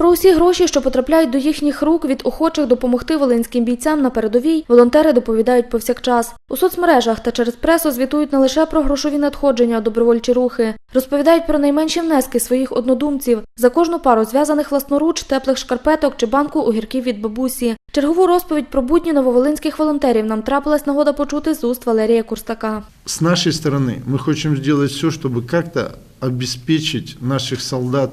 Про усі гроші, що потрапляють до їхніх рук від охочих допомогти волинським бійцям на передовій, волонтери доповідають повсякчас. У соцмережах та через пресу звітують не лише про грошові надходження у добровольчі рухи, розповідають про найменші внески своїх однодумців за кожну пару зв'язаних власноруч теплих шкарпеток чи банку огірків від бабусі. Чергову розповідь про будні нововолинських волонтерів нам трапилась нагода почути з уст Валерія Курстака. С нашей стороны мы хотим сделать все, чтобы как-то обеспечить наших солдат,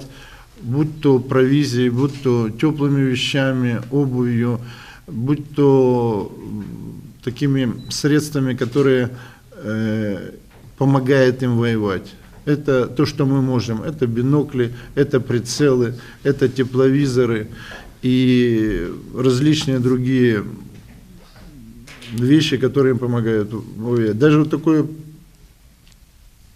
Будь то провизией, будь то теплыми вещами, обувью, будь то такими средствами, которые э, помогают им воевать. Это то, что мы можем. Это бинокли, это прицелы, это тепловизоры и различные другие вещи, которые им помогают воевать. Даже вот такой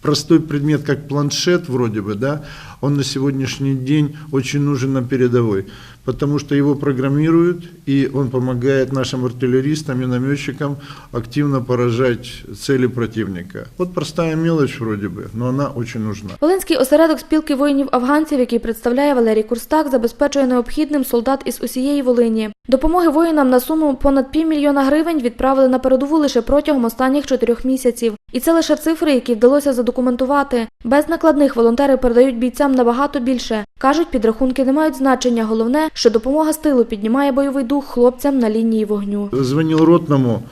простой предмет, как планшет вроде бы, да, он на сегодняшний день очень нужен на передовой, потому что его программируют, и он помогает нашим артиллеристам, минометчикам активно поражать цели противника. Вот простая мелочь вроде бы, но она очень нужна. Волинський осередок спілки воїнів-афганців, який представляє Валерій Курстак, забезпечує необхідним солдат із усієї Волині. Допомоги воїнам на суму понад півмільйона гривень відправили на передову лише протягом останніх чотирьох місяців. І це лише цифри, які вдалося задокументувати. Без накладних волонтери передають бійцям набагато більше. Кажуть, підрахунки не мають значення. Головне, що допомога з тилу піднімає бойовий дух хлопцям на лінії вогню. Звонив ротному,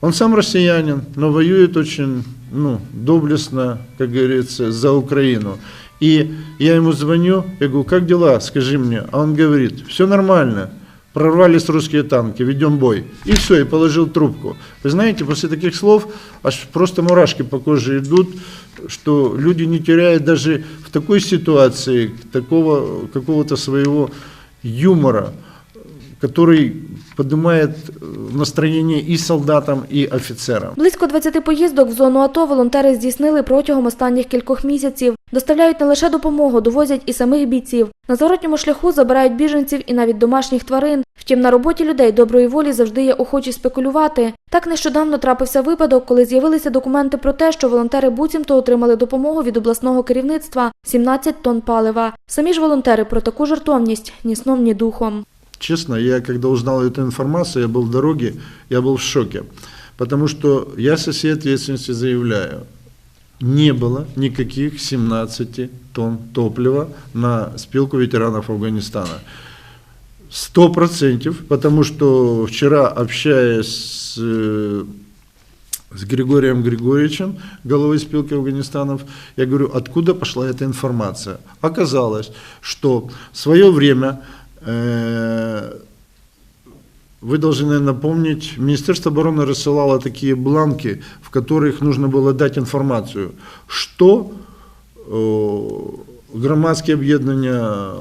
он сам россиянин, но воюет очень ну, доблестно, как говорится, за Украину. И я ему звоню, я говорю, как дела, скажи мне. А он говорит, все нормально, прорвались русские танки, ведем бой. И все, и положил трубку. Вы знаете, после таких слов аж просто мурашки по коже идут, что люди не теряют даже в такой ситуации такого какого-то своего юмора, который поднимает э, настроение и солдатам, и офицерам. Близько 20 поїздок в зону АТО волонтери здійснили протягом останніх кількох місяців. Доставляють не лише допомогу, довозять і самих бійців. На зворотньому шляху забирають біженців і навіть домашніх тварин. Втім, на роботі людей доброї волі завжди є охочі спекулювати. Так нещодавно трапився випадок, коли з'явилися документи про те, що волонтери буцімто отримали допомогу від обласного керівництва 17 тонн палива. Самі ж волонтери про таку жертовність ні сном, ні духом. Честно, я когда узнал эту информацию, я был в дороге, я был в шоке. Потому что я со всей ответственностью заявляю, не было никаких 17 тонн топлива на спилку ветеранов Афганистана. Сто процентов, потому что вчера, общаясь с, э, с Григорием Григорьевичем, головой спилки Афганистанов, я говорю, откуда пошла эта информация. Оказалось, что в свое время э, вы должны наверное, помнить, Министерство обороны рассылало такие бланки, в которых нужно было дать информацию, что э, громадские объединения,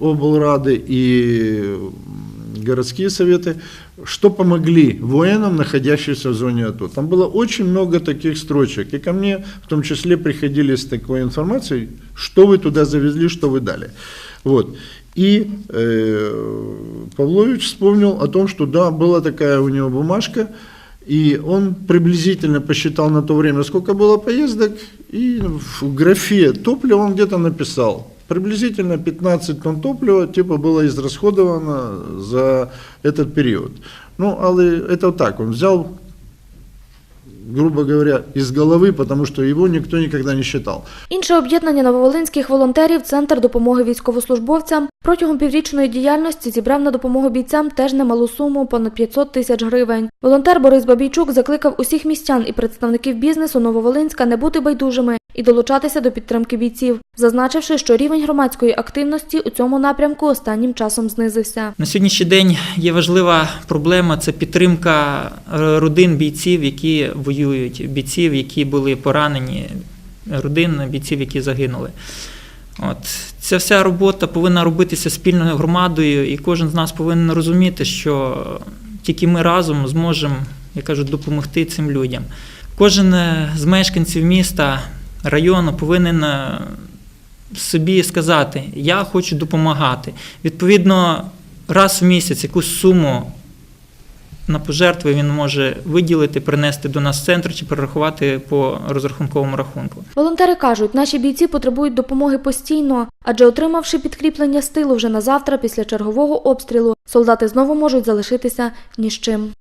облрады и городские советы, что помогли воинам, находящимся в зоне АТО. Там было очень много таких строчек, и ко мне в том числе приходили с такой информацией, что вы туда завезли, что вы дали. Вот. И э, Павлович вспомнил о том, что да, была такая у него бумажка, и он приблизительно посчитал на то время, сколько было поездок, и в графе топлива он где-то написал. Приблизительно 15 тонн топлива типа было израсходовано за этот период. Ну, але это вот так, он взял, грубо говоря, из головы, потому что его никто никогда не считал. Інше об'єднання нововолинських волонтерів Центр допомоги військовослужбовцям протягом піврічної діяльності зібрав на допомогу бійцям теж немалу суму понад 500 тисяч гривень. Волонтер Борис Бабійчук закликав усіх містян і представників бізнесу Нововолинська не бути байдужими і долучатися до підтримки бійців, зазначивши, що рівень громадської активності у цьому напрямку останнім часом знизився. На сьогоднішній день є важлива проблема це підтримка е, родин бійців, які воюють, бійців, які були поранені, родин бійців, які загинули. От. Ця вся робота повинна робитися спільною громадою, і кожен з нас повинен розуміти, що тільки ми разом зможемо, я кажу, допомогти цим людям. Кожен з мешканців міста, району повинен е, собі сказати, я хочу допомагати. Відповідно, раз в місяць якусь суму на пожертви він може виділити, принести до нас в центр чи перерахувати по розрахунковому рахунку. Волонтери кажуть, наші бійці потребують допомоги постійно, адже отримавши підкріплення з тилу вже на завтра після чергового обстрілу, солдати знову можуть залишитися ні з чим.